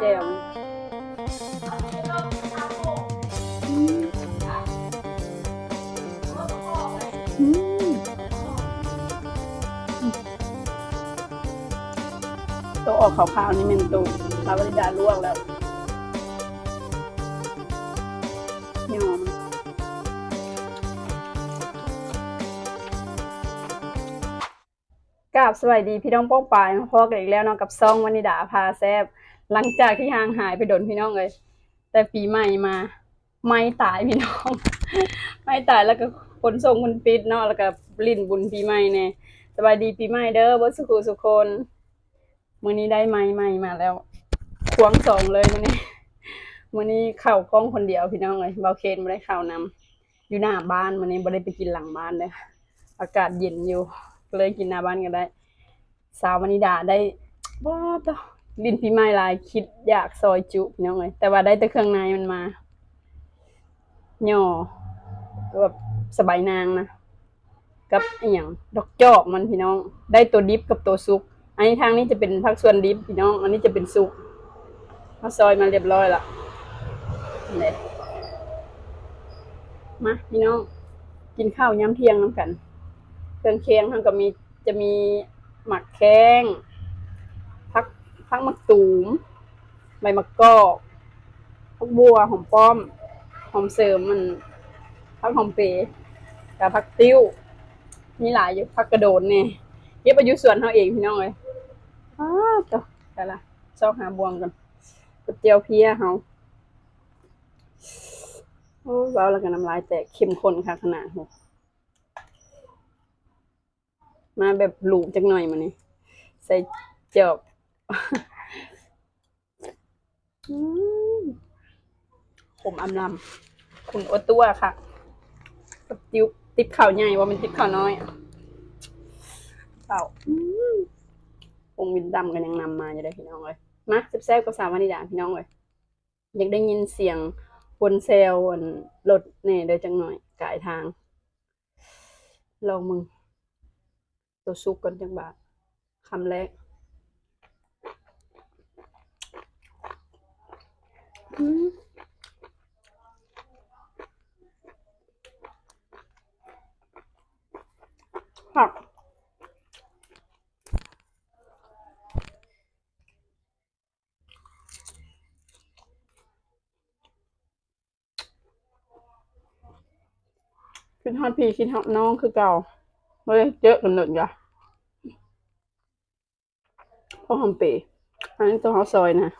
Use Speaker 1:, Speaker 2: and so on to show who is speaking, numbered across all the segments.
Speaker 1: แจ่วตัวออกขาวๆนี่เป็นตัวลาวริดาลวกแล้วยอมกราบสวัสดีพี่น้องป้องปายมาพอกันอีกแล้วเนาะกับซองวานิดาพาแซบ หลังจากที่ห่างหายไปโดนพี่น้องเลย แต่ปีใหม่มา ไม่ตายพี่น้อง ไม่ตายแล้วก็ขนส่งมันปิดเนาะแล้วก็ลิ้นบุญปีใหม่เนี่ยสบายดีปีใหม่เด้อบสุขุสุคนมื้อนี้ได้ไม้ใหม่มาแล้วควงสองเลยมื้อนี้มื้อนี้เข้ากล้องคนเดียวพี่น้องเลยเบาเคนบ่ได้เข้านำอยู่หน้าบ้านมื้อนี้บ่ได้ไปกินหลังบ้านเด้อากาศเย็นอยู่เลยกินหน้าบ้านก็ได้ สาววนิดาได้ว้าตอ ลินปีใหม่หลายคิดอยากซอยจุพี่น้องเลยแต่ว่าได้แต่เครื่องในมันมาย่อแบบสบายนางนะกับอย่างดอกจอกมันพี่น้อง ได้ตัวดิบกับตัวซุก อันนี้ทางนี้จะเป็นผักส่วนดิบพี่น้อง อันนี้จะเป็นซุกมาซอยมาเรียบร้อยละเนี่ยมาพี่น้อง กินข้าวย้ำเที่ยงน้ำกัน เครื่องเคียงทั้งก็มีจะมีหมักแข้ง พักพักมะตูม ใบมะกอกพักบัวหอมป้อม หอมเสริมมันพักหอมเปย์กับพักติ้ว มีหลายอยู่พักกระโดดเนี่ยเย็บอายุส่วนเขาเองพี่น้องเลยอ้าวตัวแต่ละซอกหาบวงกันก๋วยเตี๋ยวเพียเขาโอ้เว้าแล้วกันน้ำลายแตกเข้มข้นค่ะขนาดหมาแบบหลูจักหน่อยมานี่ใส่จอกอืม ผมอำลำคุณโอตัวค่ะกับติวติดข่าวใหญ่ว่ามันติดข่าวน้อยเปล่าวงวินดำกันยังนำมาอยู่ได้พี่น้องเลยมาแซ่บๆกับสาววานิดาพี่น้องเลยอยากได้ยินเสียงบนเซลอันรถเนี่ยเดี๋ยวจังหน่อยกายทาง ลองมึง ตัวซุกกันจังบาทคำแรกอืม ผักคิดฮอดพี่คิดฮอดน้องคือเก่าเฮ้ยเจอกันหนึ่งจ้ะพ่อหอมปย์อันนี้ตัวเขาซอยนะ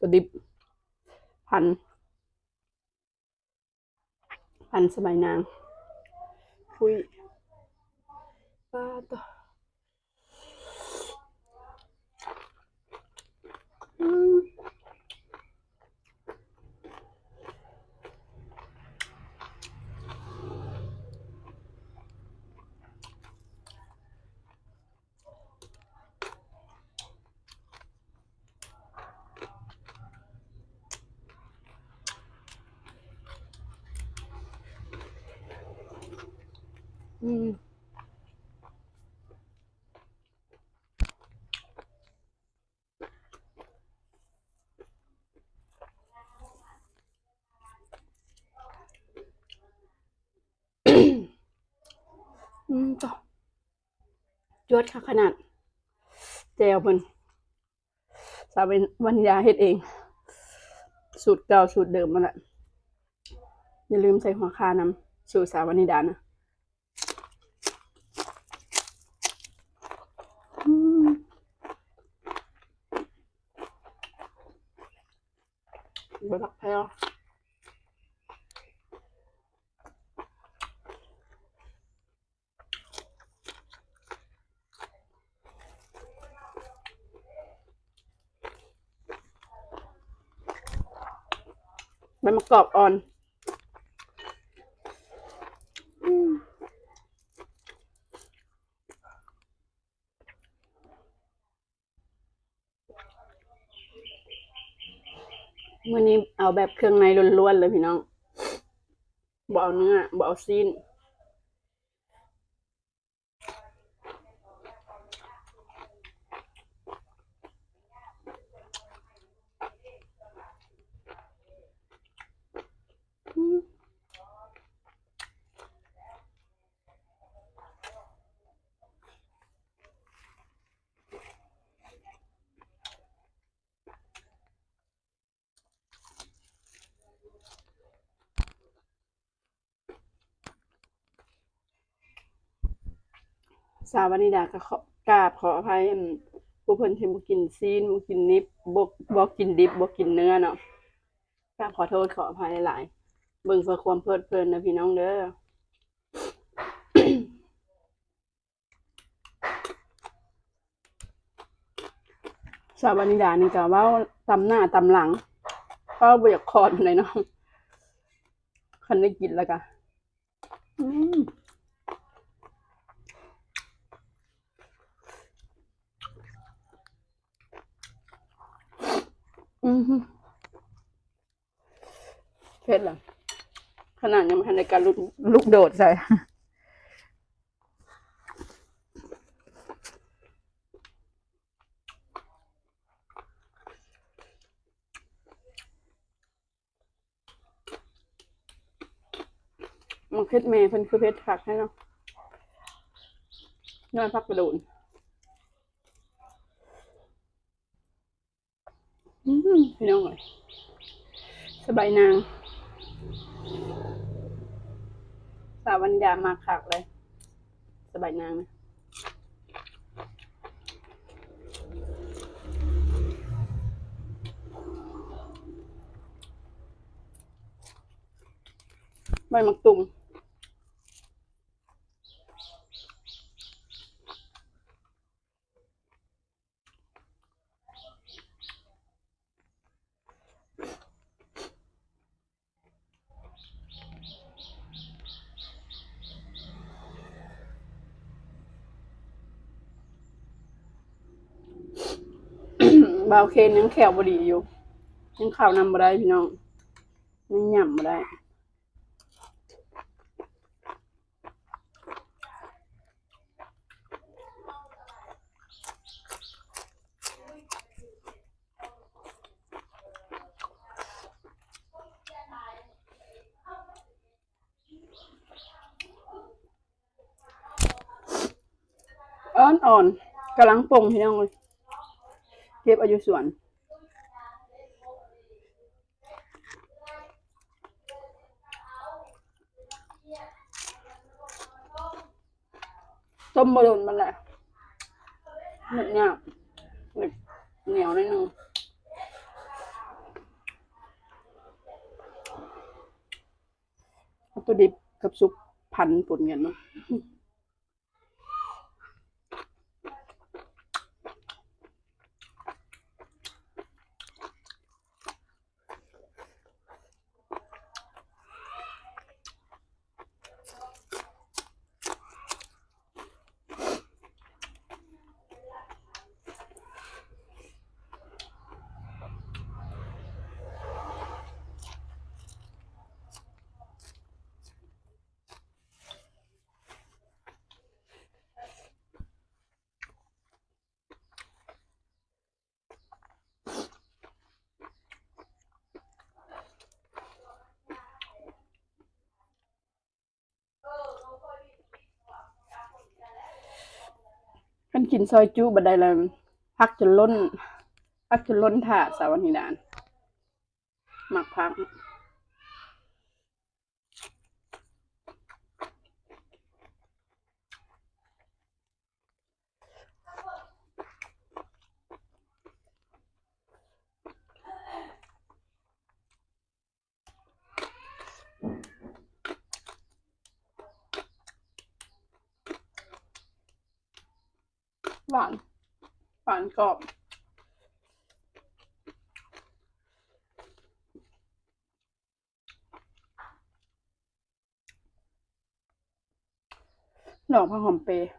Speaker 1: ตัวดิบ พัน พันสบายนางคุยป้าต่อม อืมอืมต่อจวดค่ะขนาดแจวมันสาวเป็นวรรยาเฮ็ดเอง สูตรเก่าสูตรเดิมมาแหละอย่าลืมใส่หัวคานำสูตรสาวนิดานะอืม บรักอบอ่อนบมะกอกอ่อนอืม วันนี้เอาแบบเครื่องในล้วนๆเลยพี่น้องบ่เอาเนื้อบ่เอาซีน สาวนิดาก็ขอกราบขออภัยผู้เพิ่นที่บ่กินซีนบ่กินนิบบ่บ่กินดิบบ่กินเนื้อเนาะกราบขอโทษขออภัยหลายๆเบิ่งเพื่อความเพลิดเพลินนะพี่น้องเด้อสาวนิดานี่ก็เว้าตำหน้าตำหลังเว้าบ่อยากคอนเลยเนาะคันได้กินแล้วก็อืม อืมฮึเผ็ดเหรอขนาดยังไม่ทันในการลุกลุกโดดใส่มันเผ็ดเมย์เพิ่นคือเผ็ดผักให้เนาะน้อยผักกระโดนอืม พี่น้องเลยสบายนาง สาวัญญามาคักเลย สบายนางนะใบมักตุ่ม บาวเคนยังแขวบดีอยู่ ยังข่าวนำมาได้พี่น้องยังหย่ำมาได้อ่อนอ่อนๆกำลังปรุงพี่น้องเลย เก็บอายุสวนต้มบะหลนมันแหละเหนียวเนี่ยเหนียวนิดนึงวัตถุดิบกับซุปพันปนกันเนาะ มันกินซอยจุบัดใดแล้วพักจนล้น พักจนล้นถาดสาวันนิดานหมักพัก หวาน หวานกรอบ ดอกผักหอมเปย์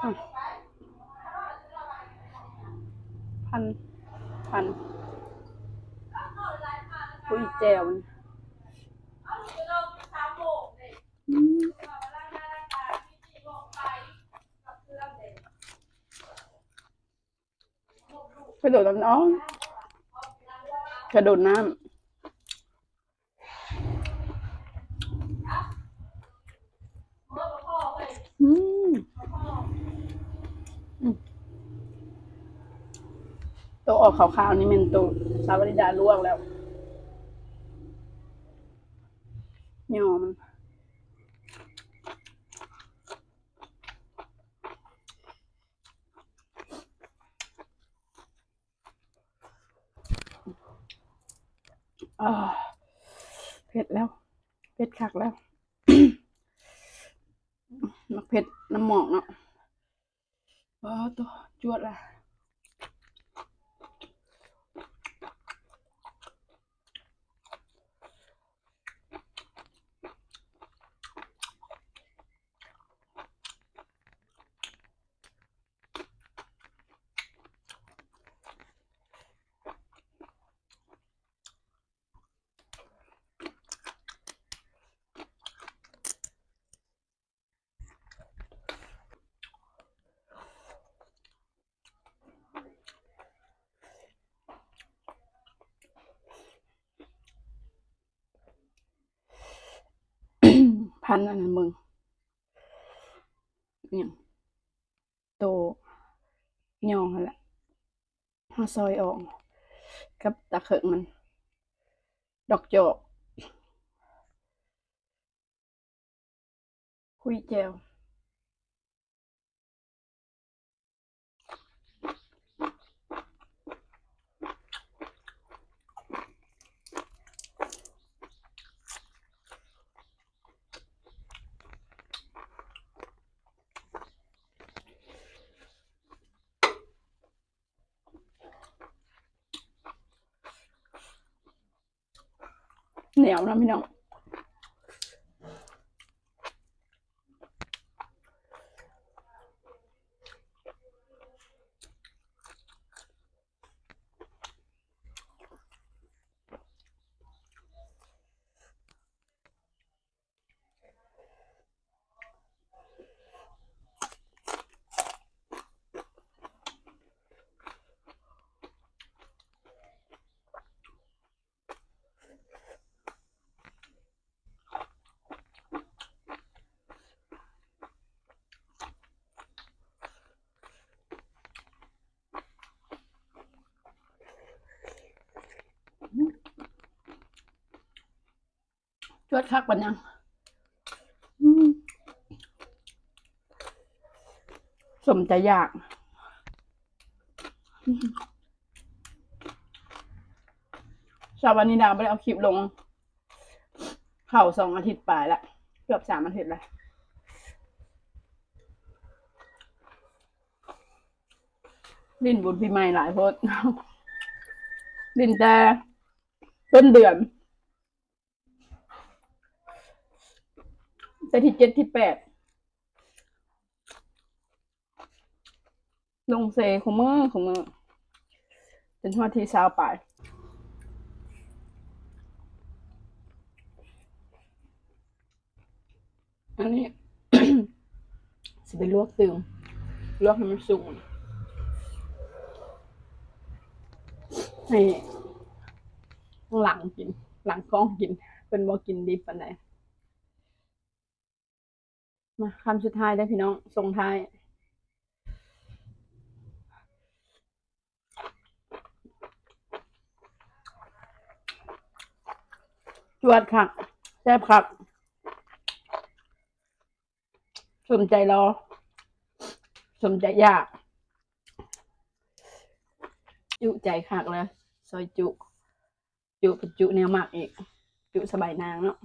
Speaker 1: อืมพันพัน อุ้ยแจวนอืมกระโดดน้ำน้องกระโดดน้ำตัวออกขาวๆนี่เป็นตัวสาววนิดาลวกแล้ว ยอมันเผ็ดแล้ว เผ็ดคักแล้วมักเผ็ดน้ำหมอกเนาะว้าตัวจวดละันอันนั้นมึงเนี่ยโตยองนั่นแหละห้าซอยออกกับตะเขิงมัน ดอกจอกคุยแจว เหนียวนะพี่น้อง จวดคักปันยังสมใจอยากชาววันนี้ดาไม่ได้เอาคลิปลง เข่าสองอาทิตย์ปลายละเกือบสามอาทิตย์ละลิ้นบุญปีใหม่หลายโพสลิ้นแต่ต้นเดือน แต่ที่เจ็ดที่แปดลงเซของมือของมือจนทอดที่สาวปอันนี้ สิไปลวกตึงลวกให้มันสุกให้หลังกิน หลังกล้องกิน เป็นบ่กินดิบปันไหน มาคำสุดท้ายได้พี่น้องส่งท้าย จวดคักแซ่บคักสนใจรอสนใจยาก จุใจคักแล้วซอยจุ จุปจุแนวมากอีก จุสบายนางเนาะ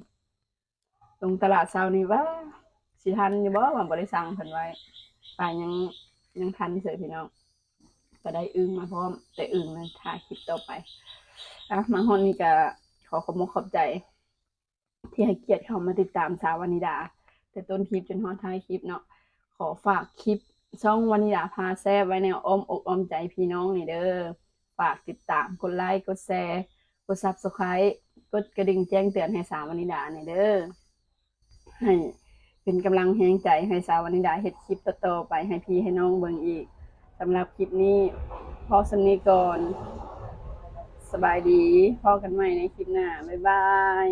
Speaker 1: ลงตลาดเช้านี้ว่า สิทันอยู่บ่ว่าบ่ได้สั่งเพิ่นไว้ป่ายังยังทันเสิพี่น้องก็ได้อึ้งมาพร้อม แต่อึ้งนั้นถ่ายคลิปต่อไปอะมาฮอนนี่ก็ขอขอบคุณขอบใจ ที่ให้เกียรติเข้ามาติดตามสาววานิดา แต่ต้นคลิปจนฮอดท้ายคลิปเนาะขอฝากคลิปช่องวานิดาพาแซ่บไว้ในอ้อมอกอ้อมใจพี่น้องนี่เด้อฝากติดตามกดไลค์กดแชร์กด Subscribe กดกระดิ่งแจ้งเตือนให้สาววานิดานี่เด้อให้ เป็นกำลังแรงใจให้สาววนิดาเฮ็ดคลิปต่อๆไปให้พี่ให้น้องเบิ่งอีกสำหรับคลิปนี้พอสำนีก่อน สบายดีพอกันใหม่ในคลิปหน้า บ๊ายบาย